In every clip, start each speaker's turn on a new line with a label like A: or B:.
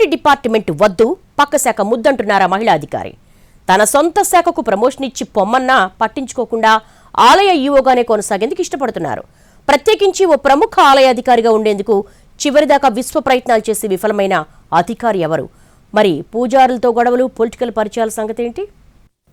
A: Parent department వద్దు పక్క శాఖ ముద్దంటున్నారా మహిళా అధికారి. తన సొంత శాఖకు ప్రమోషన్ ఇచ్చి పొమ్మన్నా పట్టించుకోకుండా ఆలయ ఈవోగానే కొనసాగేందుకు ఇష్టపడుతున్నారు. ప్రత్యేకించి ఓ ప్రముఖ ఆలయ అధికారిగా ఉండేందుకు చివరిదాకా విశ్వ ప్రయత్నాలు చేసి విఫలమైన అధికారి ఎవరు? మరి పూజారులతో గొడవలు పొలిటికల్ పరిచయాల సంగతి ఏంటి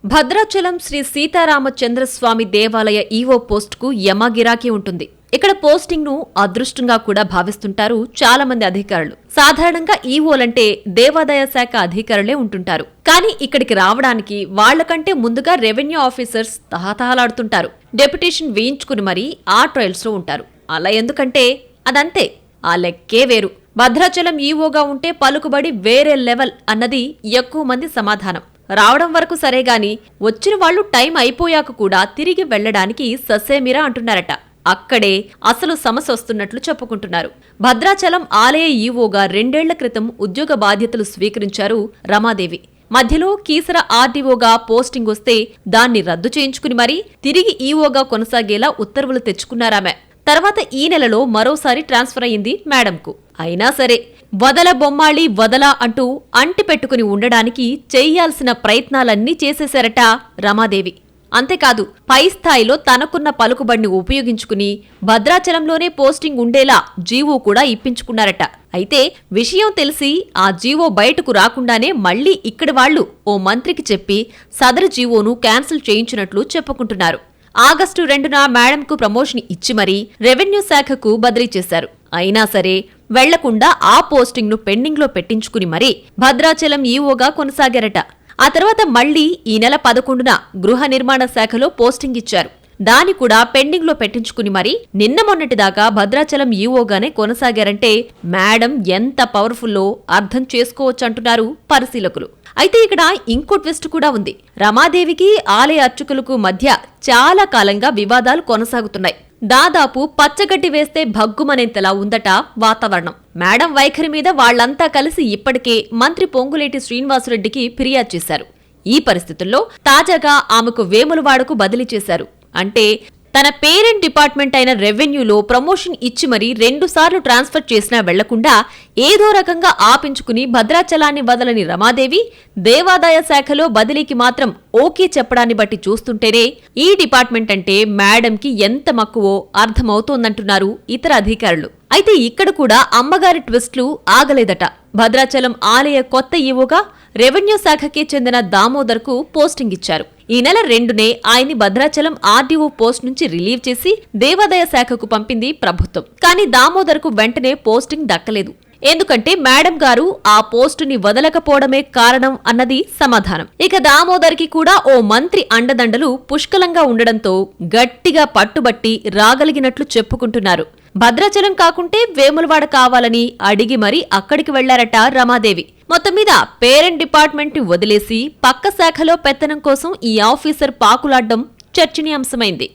B: భద్రాచలం శ్రీ సీతారామచంద్రస్వామి దేవాలయ ఈవో పోస్టుకు యమ గిరాకీ ఉంటుంది. ఇక్కడ పోస్టింగ్ను అదృష్టంగా కూడా భావిస్తుంటారు చాలా మంది అధికారులు. సాధారణంగా ఈవోలంటే దేవాదాయ శాఖ అధికారులే ఉంటుంటారు. కానీ ఇక్కడికి రావడానికి వాళ్ళకంటే ముందుగా రెవెన్యూ ఆఫీసర్స్ తహతహలాడుతుంటారు. డెప్యుటేషన్ వేయించుకుని మరీ ఆ ట్రయల్స్లో ఉంటారు. అలా ఎందుకంటే అదంతే. ఆ లెక్కే వేరు. భద్రాచలం ఈవోగా ఉంటే పలుకుబడి వేరే లెవెల్ అన్నది ఎక్కువ మంది సమాధానం. రావడం వరకు సరే గాని వచ్చిన వాళ్ళు టైం అయిపోయాక కూడా తిరిగి వెళ్ళడానికి ససేమిరా అంటున్నారట. అక్కడే అసలు సమస్య వస్తున్నట్లు చెప్పుకుంటున్నారు. భద్రాచలం ఆలయ ఈవోగా రెండేళ్ళ క్రితం ఉద్యోగ బాధ్యతలు స్వీకరించారు రమాదేవి. మధ్యలో కీసర ఆర్డీఓగా పోస్టింగ్ వస్తే దాన్ని రద్దు చేయించుకుని మరీ తిరిగి ఈవోగా కొనసాగేలా ఉత్తర్వులు తెచ్చుకున్నారామె. తర్వాత ఈ నెలలో మరోసారి ట్రాన్స్ఫర్ అయింది మేడంకు. అయినా సరే వదల బొమ్మాళి వదల అంటూ అంటి పెట్టుకుని ఉండడానికి చేయాల్సిన ప్రయత్నాలన్నీ చేసేశారట రమాదేవి. అంతేకాదు పై స్థాయిలో తనకున్న పలుకుబడిని ఉపయోగించుకుని భద్రాచలంలోనే పోస్టింగ్ ఉండేలా జీవో కూడా ఇప్పించుకున్నారట. అయితే విషయం తెలిసి ఆ జీవో బయటకు రాకుండానే మళ్ళీ ఇక్కడి వాళ్ళు ఓ మంత్రికి చెప్పి సదరు జీవోను క్యాన్సిల్ చేయించినట్లు చెప్పుకుంటున్నారు. ఆగస్టు రెండున మేడంకు ప్రమోషన్ ఇచ్చి మరీ రెవెన్యూ శాఖకు బదిలీ చేశారు. అయినా సరే వెళ్ళకుండా ఆ పోస్టింగ్ను పెండింగ్లో పెట్టించుకుని మరీ భద్రాచలం ఈవోగా కొనసాగారట. ఆ తర్వాత మళ్ళీ ఈ నెల పదకొండున గృహ నిర్మాణ శాఖలో పోస్టింగ్ ఇచ్చారు. దాని కూడా పెండింగ్లో పెట్టించుకుని మరి నిన్న మొన్నటిదాకా భద్రాచలం ఈవోగానే కొనసాగారంటే మేడం ఎంత పవర్ఫుల్లో అర్థం చేసుకోవచ్చంటున్నారు పరిశీలకులు. అయితే ఇక్కడ ఇంకో ట్విస్ట్ కూడా ఉంది. రమాదేవికి ఆలయ అర్చకులకు మధ్య చాలా కాలంగా వివాదాలు కొనసాగుతున్నాయి. దాదాపు పచ్చగడ్డి వేస్తే భగ్గుమనేంతలా ఉందట వాతావరణం. మేడం వైఖరి మీద వాళ్ళంతా కలిసి ఇప్పటికే మంత్రి పొంగులేటి శ్రీనివాసరెడ్డికి ఫిర్యాదు చేశారు. ఈ పరిస్థితుల్లో తాజాగా ఆమెకు వేములవాడకు బదిలీ చేశారు. అంటే తన పేరెంట్ డిపార్ట్మెంట్ అయిన రెవెన్యూలో ప్రమోషన్ ఇచ్చి మరీ రెండుసార్లు ట్రాన్స్ఫర్ చేసినా వెళ్ళకుండా ఏదో రకంగా ఆపించుకుని భద్రాచలాన్ని వదలని రమాదేవి దేవాదాయ శాఖలో బదిలీకి మాత్రం ఓకే చెప్పడాన్ని బట్టి చూస్తుంటేనే ఈ డిపార్ట్మెంట్ అంటే మేడంకి ఎంత మక్కువో అర్థమవుతోందంటున్నారు ఇతర అధికారులు. అయితే ఇక్కడ కూడా అమ్మగారి ట్విస్ట్లు ఆగలేదట. భద్రాచలం ఆలయ కొత్త ఈవోగా రెవెన్యూ శాఖకి చెందిన దామోదర్కు పోస్టింగ్ ఇచ్చారు. ఈ నెల రెండునే ఆయన్ని భద్రాచలం ఆర్డీఓ పోస్ట్ నుంచి రిలీవ్ చేసి దేవాదాయ శాఖకు పంపింది ప్రభుత్వం. కానీ దామోదర్కు వెంటనే పోస్టింగ్ దక్కలేదు. ఎందుకంటే మేడం గారు ఆ పోస్టుని వదలకపోవడమే కారణం అన్నది సమాధానం. ఇక దామోదర్కి కూడా ఓ మంత్రి అండదండలు పుష్కలంగా ఉండడంతో గట్టిగా పట్టుబట్టి రాగలిగినట్లు చెప్పుకుంటున్నారు. భద్రాచలం కాకుంటే వేములవాడ కావాలని అడిగి మరీ అక్కడికి వెళ్ళారట రమాదేవి. మొత్తం మీద పేరెంట్ డిపార్ట్మెంట్ని వదిలేసి పక్క శాఖలో పెత్తనం కోసం ఈ ఆఫీసర్ పాకులాడ్డం చర్చనీయాంశమైంది.